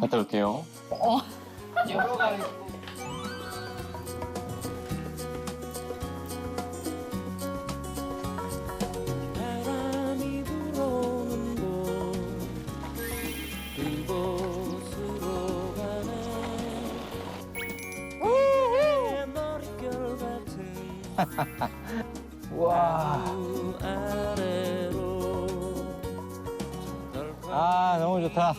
갔다 올게요. 같은 와. 아, 너무 좋다.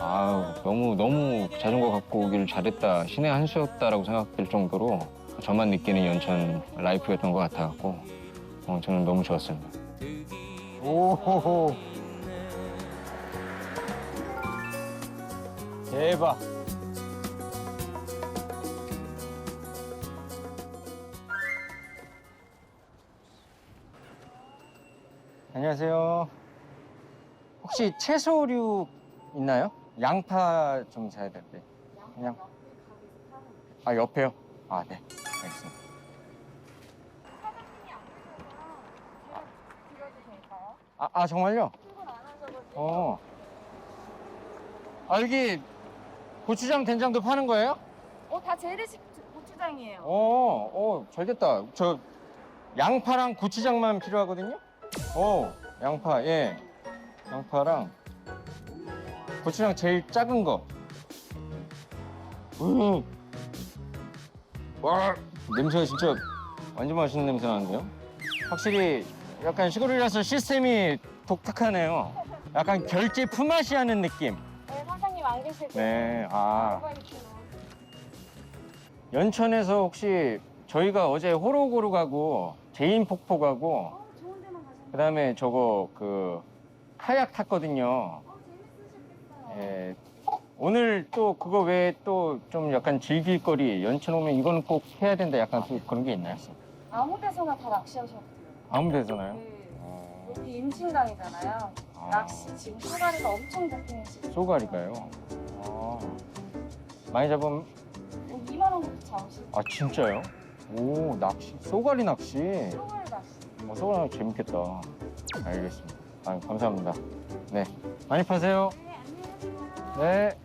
아우, 너무, 너무 자전거 갖고 오길 잘했다. 신의 한 수였다라고 생각될 정도로 저만 느끼는 연천 라이프였던 것 같아갖고, 어, 저는 너무 좋았습니다. 오호호. 대박. 안녕하세요. 혹시 채소류 있나요? 양파 좀 사야 될 때 그냥. 아 옆에요? 아 네. 알겠습니다. 아, 아 정말요? 어. 아 여기 고추장 된장도 파는 거예요? 어, 다 재래식 고추장이에요. 어, 어, 잘 됐다. 저 양파랑 고추장만 필요하거든요. 어, 양파, 예. 양파랑 고추장 제일 작은 거. 음. 와, 냄새가 진짜 완전 맛있는 냄새 나는데요? 확실히 약간 시골이라서 시스템이 독특하네요. 약간 결제 품앗이 하는 느낌. 네, 사장님 안 계실 때. 네, 아. 연천에서 혹시 저희가 어제 호로고루 가고 제인 폭포 가고 어, 좋은 데만 가셨네. 그다음에 저거 그 카약 탔거든요. 예. 오늘 또 그거 외에 또 좀 약간 즐길 거리 연천 오면 이거는 꼭 해야 된다 약간 또 그런 게 있나요? 아무 데서나 다 낚시하셔도 돼요. 아무 데서나요? 네. 어, 여기 임진강이잖아요. 아. 낚시 지금 소가리가 엄청 잡히는 시즌. 쏘가리가요. 아. 많이 잡으면 2만 원부터 잡으실 아 진짜요? 오 낚시 쏘가리 낚시. 소가리 낚시. 어, 쏘가리 낚시 재밌겠다. 알겠습니다. 아 감사합니다. 네 많이 파세요. 네, 안녕하세요. 네.